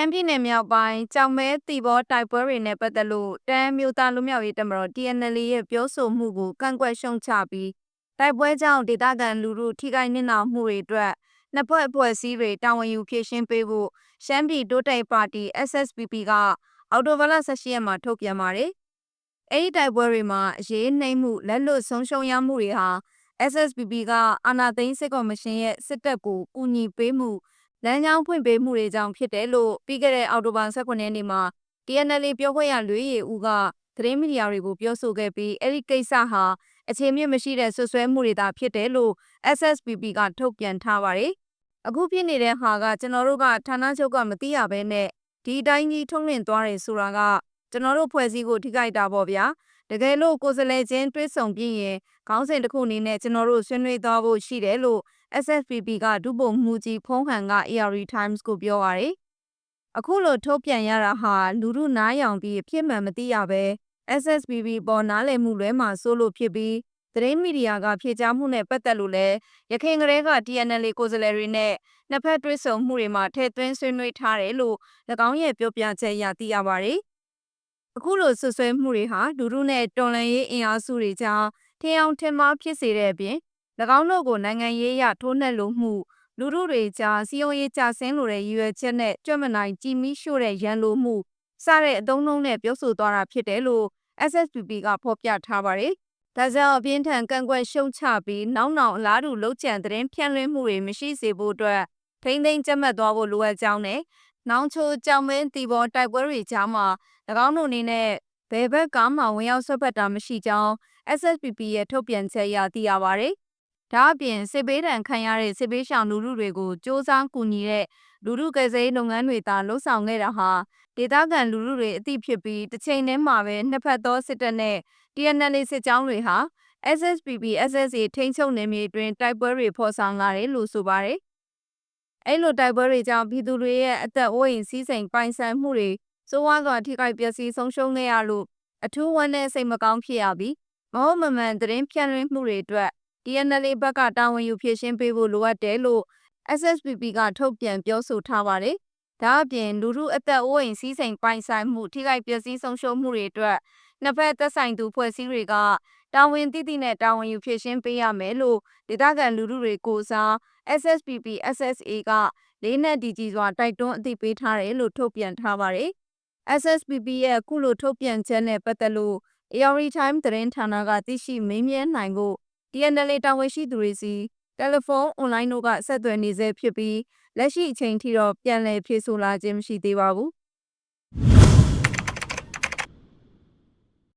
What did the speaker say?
မ်းပြည်နယ်မြောက်ပိုင်းကြောင်မဲတီဘောတိုက်ပွဲတွေနဲ့ပတ်သက်လို့တမ်းမျိုးသားလူမျိုးရေးတမတော် TNL ရဲ့ပြောဆိုမှုကိုကန့်ကွက်ရှုံချပြီးတိုက်ပွဲကြောင့်ဒေသခံလူထုထိခိုက်နစ်နာမှုတွေအတွက်နှစ်ဖက်အဖွဲ့အစည်းတွေတာဝန်ယူဖြေရှင်းပေးဖို့ရှမ်းပြည်တိုးတက်ပါတီ SSPP ကအော်တိုဘလ18ရက်မှာထုတ်ပြန်ပါတယ်။အဲဒီတိုက်ပွဲတွေမှာအရေးနှိမ့်မှုလက်လွတ်ဆုံးရှုံးရမှုတွေဟာ SSPP ကအာဏာသိမ်းစစ်ကော်မရှင်ရဲ့စစ်တပ်ကိုကူညီပေးမှု လမ်းကြောင်းဖွင့်ပေးမှုတွေကြောင့်ဖြစ်တယ်လို့ပြီးခဲ့တဲ့အောက်တိုဘာ18ရက်နေ့မှာ TNL ပြောခွင့်ရလွေးရည်ဦးကသတင်းမီဒီယာတွေကိုပြောဆိုခဲ့ပြီးအဲ့ဒီကိစ္စဟာအခြေမြင့်မရှိတဲ့ဆွဆွဲမှုတွေသာဖြစ်တယ်လို့ SSPP ကထုတ်ပြန်ထားပါတယ်။အခုဖြစ်နေတဲ့ဟာကကျွန်တော်တို့ကဌာနချုပ်ကမသိရဘဲနဲ့ဒီအတိုင်းကြီးထုံးလွှင့်သွားတယ်ဆိုတာကကျွန်တော်တို့ဖွဲ့စည်းကိုထိခိုက်တာပေါ့ဗျာ။တကယ်လို့ကိုယ်စလဲချင်းတွဲဆုံပြင်းရင်ခေါင်းစဉ်တစ်ခုအနေနဲ့ကျွန်တော်တို့ဆွေးနွေးသွားဖို့ရှိတယ်လို့ SSPP ကဒုဗိုလ်မှူးကြီးဖုံးဟန်က AR Times ကိုပြောပါရယ်အခုလိုထုတ်ပြန်ရတာဟာလူမှုနားယောင်ပြီးအဖြစ်မှန်မသိရပဲ SSPP ပေါ်နားလည်မှုလွဲမှာစိုးလို့ဖြစ်ပြီးသတင်းမီဒီယာကဖြေကြားမှုနဲ့ပတ်သက်လို့လဲရခိုင်ကလေးက TNL ကိုယ်စားလှယ်တွေနဲ့နှစ်ဖက်တွဲဆုံမှုတွေမှာထည့်သွင်းဆွေးနွေးထားတယ်လို့၎င်းရဲ့ပြောပြချက်အရသိရပါတယ်အခုလိုဆွဆွဲမှုတွေဟာဒူဒူနဲ့တော်လန်ရေးအင်အားစုတွေကြားထင်အောင်ထင်မှားဖြစ်စေတဲ့အပြင်၎ င်းတို့ကိုနိုင်ငံရေးအရထိုးနှက်လိုမှုလူထုတွေကြားစီယုံရေးကြဆင်းလိုတဲ့ရည်ရွယ်ချက်နဲ့ကြွမနိုင်ကြည်မီရှို့တဲ့ရန်လိုမှုစတဲ့အသုံးနှုန်းနဲ့ပြောဆိုသွားတာဖြစ်တယ်လို့ SSPP ကဖော်ပြထားပါတယ်။ဒါကြောင့်အပြင်းထန်ကန့်ကွက်ရှုံချပြီးနောက်နောက်အလားတူလှုပ်ကြံသတင်းဖြန့်လွှင့်မှုတွေမရှိစေဖို့အတွက်ထိမ့်သိမ်းကြက်မှတ်သွားဖို့လိုအပ်ကြောင်းနဲ့နောင်ချိုကြောင်မင်းတီဘောတိုက်ပွဲတွေကြားမှာ၎င်းတို့အနေနဲ့ဘယ်ဘက်ကမှဝင်ရောက်ဆွတ်ဖက်တာမရှိကြောင်း SSPP ရဲ့ထုတ်ပြန်ချက်အရသိရပါတယ်။ ဒါအပြင်စစ်ဘေးဒဏ်ခံရတဲ့စစ်ဘေးရှောင်လူထုတွေကိုစ조사ကူညီတဲ့လူထုကယ်ဆယ်ရေးလုပ်ငန်းတွေသာလှုပ်ဆောင်ခဲ့တာဟာဒေသခံလူထုတွေအသိဖြစ်ပြီးတစ်ချိန်တည်းမှာပဲနှစ်ဖက်သောစစ်တပ်နဲ့ TNL စစ်ကြောင်းတွေဟာ SSPP SSA ထိန်းချုပ်နယ်မြေတွင်တိုက်ပွဲတွေဖော်ဆောင်လာတယ်လို့ဆိုပါတယ်။အဲ့လိုတိုက်ပွဲတွေကြောင့်ပြည်သူတွေရဲ့အသက်အိုးအိမ်စီးစိမ်ပိုင်ဆိုင်မှုတွေစိုးဝါးစွာထိခိုက်ပျက်စီးဆုံးရှုံးခဲ့ရလို့အထူးဝမ်းနည်းစိတ်မကောင်းဖြစ်ရပြီးမဟုတ်မမှန်သတင်းဖြန့်လွှင့်မှုတွေအတွက် TNL ဘက်ကတာဝန်ယူဖြည့်ရှင်းပေးဖို့လိုအပ်တယ်လို့ SSPP ကထုတ်ပြန်ပြောဆိုထားပါတယ်။ဒါအပြင်လူထုအသက်အိုးအိမ်စီးစိမ်ပိုင်ဆိုင်မှုထိခိုက်ပျက်စီးဆုံးရှုံးမှုတွေအတွက်နှစ်ဖက်သက်ဆိုင်သူဖွဲ့စည်းတွေကတာဝန်သိသိနဲ့တာဝန်ယူဖြည့်ရှင်းပေးရမယ်လို့ဒေသခံလူထုတွေကိုစား SSPP SSA ကလေးနက်ဒီကြီးစွာတိုက်တွန်းအသိပေးထားတယ်လို့ထုတ်ပြန်ထားပါတယ်။ SSPP ရဲ့အခုလိုထုတ်ပြန်ချက်နဲ့ပတ်သက်လို့ AR Time သတင်းဌာနကသိရှိမေးမြန်းနိုင်ဖို့ TNL တာဝန်ရှိသူတွေစီတယ်လီဖုန်းအွန်လိုင်းတို့ကဆက်သွယ်နေဆဲဖြစ်ပြီးလက်ရှိအချိန်ထိတော့ပြန်လည်ဖြေဆိုလာခြင်းမရှိသေးပါဘူး